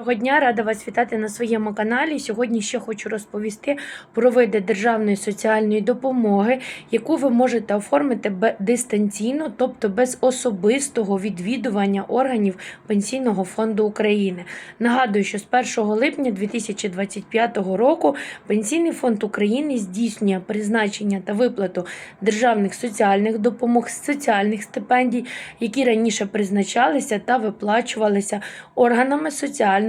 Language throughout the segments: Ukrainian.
Доброго дня, рада вас вітати на своєму каналі. Сьогодні ще хочу розповісти про види державної соціальної допомоги, яку ви можете оформити дистанційно, тобто без особистого відвідування органів Пенсійного фонду України. Нагадую, що з 1 липня 2025 року Пенсійний фонд України здійснює призначення та виплату державних соціальних допомог, соціальних стипендій, які раніше призначалися та виплачувалися органами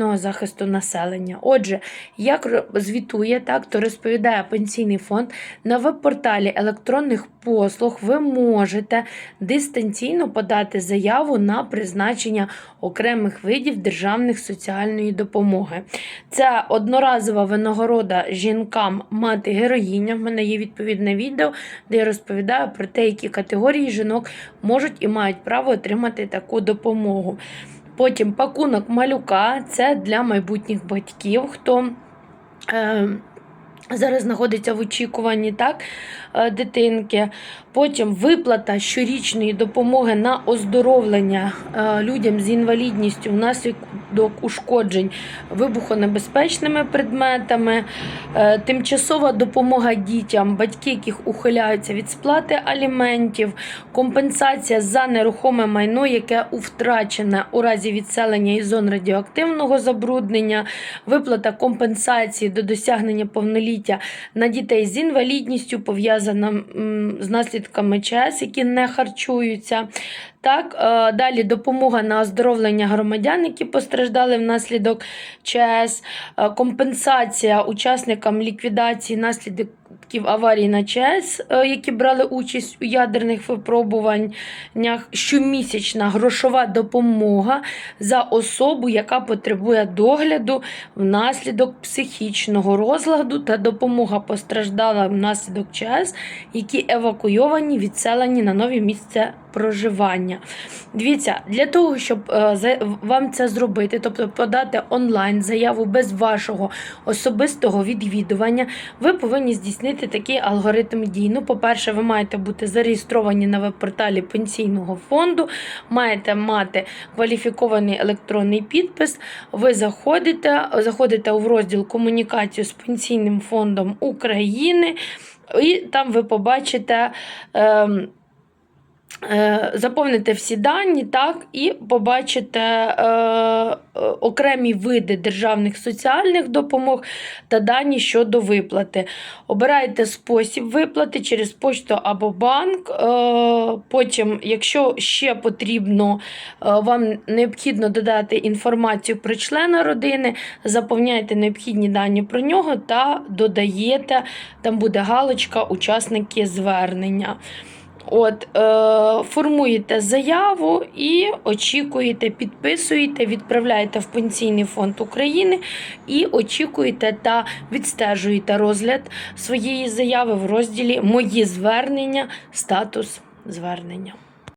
соціального захисту населення. Отже, як звітує так, то розповідає пенсійний фонд на веб-порталі електронних послуг. Ви можете дистанційно подати заяву на призначення окремих видів державних соціальної допомоги. Це одноразова винагорода жінкам мати героїня. В мене є відповідне відео, де я розповідаю про те, які категорії жінок можуть і мають право отримати таку допомогу. Потім пакунок малюка. Це для майбутніх батьків, хто е, зараз знаходиться в очікуванні так, е, дитинки. Потім виплата щорічної допомоги на оздоровлення е, людям з інвалідністю внаслідок ушкоджень вибухонебезпечними предметами, е, тимчасова допомога дітям, батьки, яких ухиляються від сплати аліментів, компенсація за нерухоме майно, яке втрачене у разі відселення із зон радіоактивного забруднення, виплата компенсації до досягнення повноліття на дітей з інвалідністю, пов'язана з наслідками ЧС, які не харчуються. Так, е, далі допомога на оздоровлення громадян, які постраждали внаслідок ЧС, е, компенсація учасникам ліквідації наслідків аварії на ЧС, е, які брали участь у ядерних випробуваннях, щомісячна грошова допомога за особу, яка потребує догляду внаслідок психічного розладу та допомога постраждала внаслідок ЧС, які евакуйовані, відселені на нове місце проживання. Дивіться, для того, щоб е, вам це зробити, тобто подати онлайн заяву без вашого особистого відвідування, ви повинні здійснити такий алгоритм дій. Ну, по-перше, ви маєте бути зареєстровані на веб-порталі пенсійного фонду, маєте мати кваліфікований електронний підпис. Ви заходите, заходите в розділ комунікацію з пенсійним фондом України, і там ви побачите. Е, Заповните всі дані, так, і побачите е, е, окремі види державних соціальних допомог та дані щодо виплати. Обирайте спосіб виплати через почту або банк. Е, потім, якщо ще потрібно, е, вам необхідно додати інформацію про члена родини, заповняйте необхідні дані про нього та додаєте, там буде галочка учасники звернення. От, е, формуєте заяву і очікуєте, підписуєте, відправляєте в Пенсійний фонд України і очікуєте та відстежуєте розгляд своєї заяви в розділі Мої звернення, статус звернення.